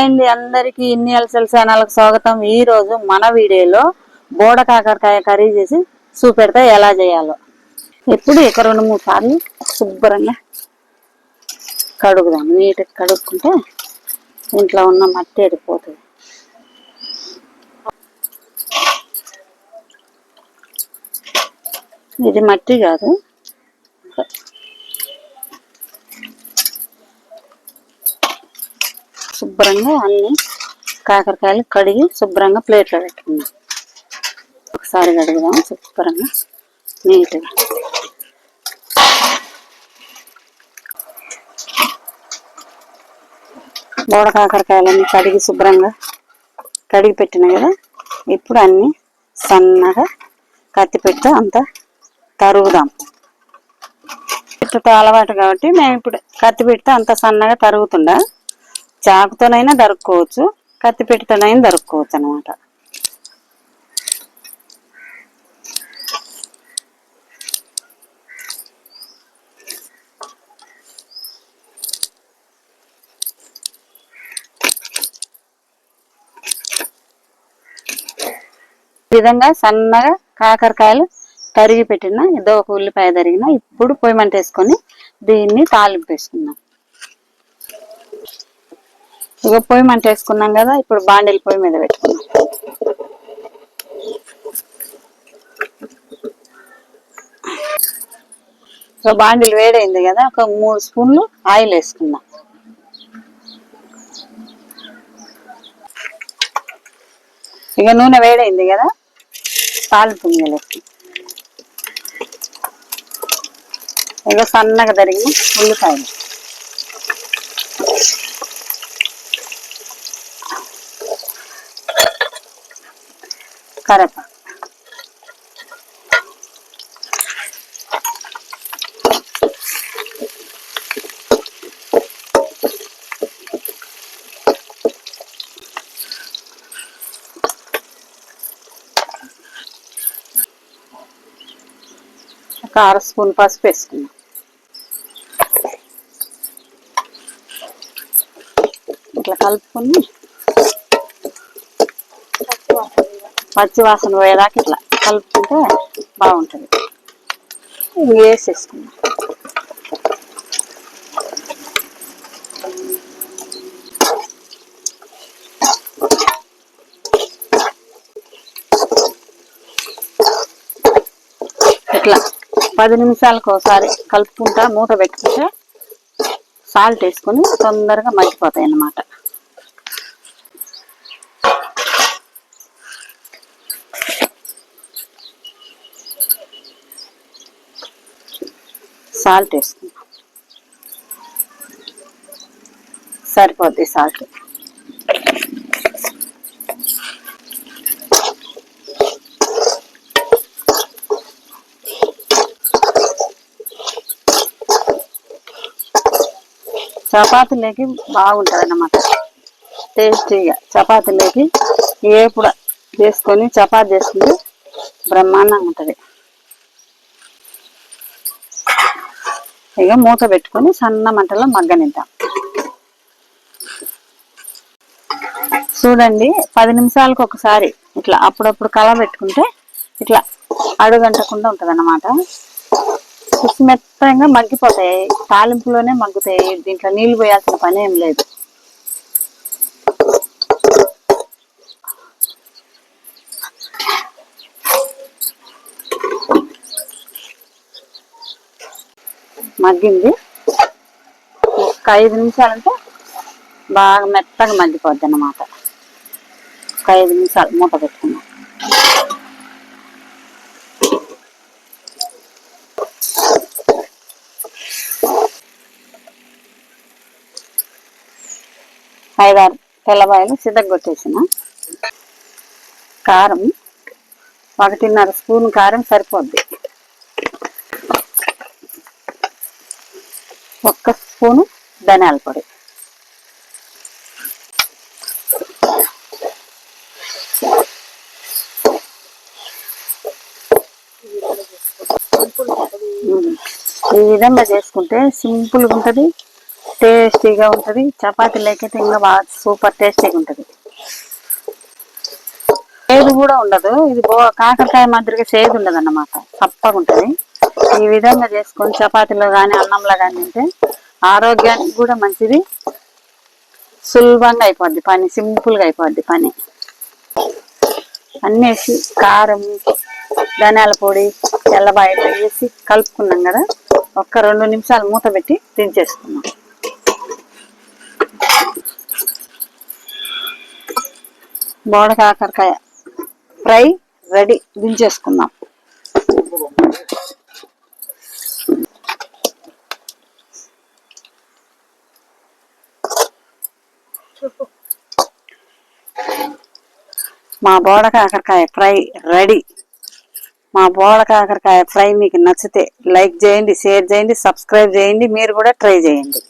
And అందరికి ఇన్ని అలసల ఛానల్కి స్వాగతం. ఈ రోజు మన వీడియోలో బోడ కాకరకాయ కర్రీ చేసి చూపెడతా ఎలా చేయాలో. ఎప్పుడు ఇక రెండు మూడు సార్లు శుభ్రంగా కడుగుదాం. నీట్గా కడుక్కుంటే ఇంట్లో ఉన్న మట్టి ఎడిపోతుంది. ఇది మట్టి కాదు. శుభ్రంగా అన్ని కాకరకాయలు కడిగి శుభ్రంగా ప్లేట్లో పెట్టుకుందాం. ఒకసారి కడుగుదాం శుభ్రంగా నీట్గా. బోడ కాకరకాయలన్నీ కడిగి శుభ్రంగా కడిగి పెట్టిన కదా ఇప్పుడు అన్ని సన్నగా కత్తి పెట్టి అంతా తరుగుదాం. పిట్టతో అలవాటు కాబట్టి మేము ఇప్పుడు కత్తి పెడితే అంత సన్నగా తరుగుతుండ చాకుతోనైనా దరుక్కోవచ్చు కత్తి పెట్టితోనైనా దరుక్కోవచ్చు అనమాట ఈ విధంగా సన్నగా కాకరకాయలు తరిగి పెట్టిన ఏదో ఒక ఉల్లిపాయ తరిగిన ఇప్పుడు పొయ్యి మంట వేసుకొని దీన్ని తాలింపు వేసుకుందాం. ఇక పొయ్యి మంట వేసుకున్నాం కదా ఇప్పుడు బాండీలు పొయ్యి మీద పెట్టుకున్నాం. సో బాండీలు వేడైంది కదా ఒక మూడు స్పూన్లు ఆయిల్ వేసుకుందాం ఇక నూనె వేడైంది కదా పాలు గింజలు ఇక సన్నగా తరిగిన ఉల్లిపాయలు. కరేపాకు ఒక అర స్పూన్ పసుపు వేసుకున్నాం ఇట్లా కలుపుకొని పచ్చి వాసన పోయేదాకా ఇట్లా కలుపుకుంటే బాగుంటుంది. ఇంక వేసేసుకున్నాం ఇట్లా పది నిమిషాలకు ఒకసారి కలుపుకుంటా మూత పెట్టుకుంటే సాల్ట్ వేసుకొని తొందరగా మగ్గిపోతాయి అన్నమాట సాల్ట్ వేసుకుందాం. సరిపోద్ది సాల్ట్. చపాతీలోకి బాగుంటుంది అన్నమాట టేస్టీగా చపాతీలోకి ఏపుడ చేసుకొని చపాతి చేసుకుంటే బ్రహ్మాండంగా ఉంటుంది. ఇక మూత పెట్టుకొని సన్న మంటలో మగ్గనిద్దాం. చూడండి పది నిమిషాలకు ఒకసారి ఇట్లా అప్పుడప్పుడు కళ పెట్టుకుంటే ఇట్లా అడుగంటకుండా ఉంటుంది అన్నమాట మెత్తంగా మగ్గిపోతాయి. తాలింపులోనే మగ్గుతాయి. దీంట్లో నీళ్ళు పోయాల్సిన పని ఏం లేదు. మగ్గింది. ఒక ఐదు నిమిషాలంటే బాగా మెత్తగా మగ్గిపోద్ది అన్నమాట ఒక ఐదు నిమిషాలు మూత పెట్టుకున్నాం. ఐదారు తెల్లబాయలు సిద్ధగొట్టేసిన కారం ఒకటిన్నర స్పూన్ కారం సరిపోద్ది. ఒక్క స్పూను ధనియాల పొడి. ఈ విధంగా చేసుకుంటే సింపుల్గా ఉంటుంది టేస్టీగా ఉంటుంది చపాతీ లేకైతే ఇంకా బాగా సూపర్ టేస్టీగా ఉంటుంది. చేదు కూడా ఉండదు ఇది కాకరకాయ మాదిరిగా సేదు ఉండదు అన్నమాట చప్పగా ఉంటుంది. ఈ విధంగా చేసుకొని చపాతీలో కానీ అన్నంలో కానీ తింటే ఆరోగ్యానికి కూడా మంచిది. సులభంగా అయిపోద్ది పని సింపుల్గా అయిపోద్ది పని. అన్నీ వేసి కారం ధనియాల పొడి తెల్లబాయిలు వేసి కలుపుకున్నాం కదా ఒక్క రెండు నిమిషాలు మూత పెట్టి దించేసుకున్నాం. బోడ కాకరకాయ ఫ్రై రెడీ దించేసుకుందాం మా బోడ కాకరకాయ ఫ్రై రెడీ. మా బోడ కాకరకాయ ఫ్రై మీకు నచ్చితే లైక్ చేయండి షేర్ చేయండి సబ్స్క్రైబ్ చేయండి మీరు కూడా ట్రై చేయండి.